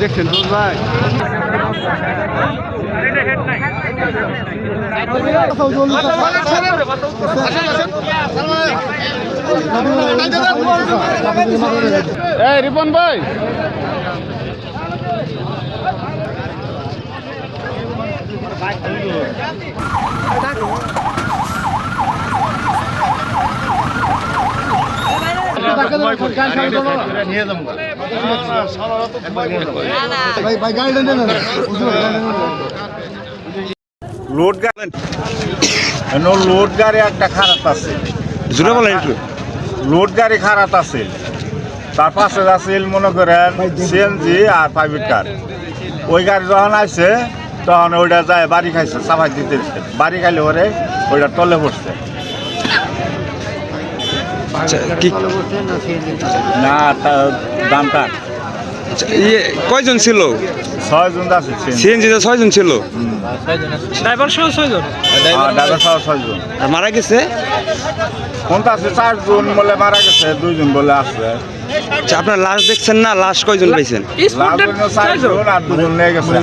দেখছেন ভাই রিপন ভাই। লোড গাড়ি লোড গাড়ি একটা খারাপ আছে। জোরে বলেন একটু। লোড গাড়ি খারাপ আছে। তার পাশে আছে মনে করেন সিএনজি আর প্রাইভেট কার ওই গাড়ি যখন আসছে তখন ওইটা যায় বাড়ি খাইছে সাফাই দিতে বাড়ি খাইলে ওরে ওইটা তলে পড়ছে আচ্ছা না দামটা। আচ্ছা, ইয়ে কয়জন ছিল? ছয় জন আছে সিএনজিতে ছয়জন ছিল? ড্রাইভার সহ ছয় জন আর মারা গেছে? কোনটা আছে চারজন বলে মারা গেছে দুইজন বলে আছে আচ্ছা আপনার লাশ দেখছেন না? লাশ কয়জন পাইছেন? চারজন আর দুজন নিয়ে গেছে।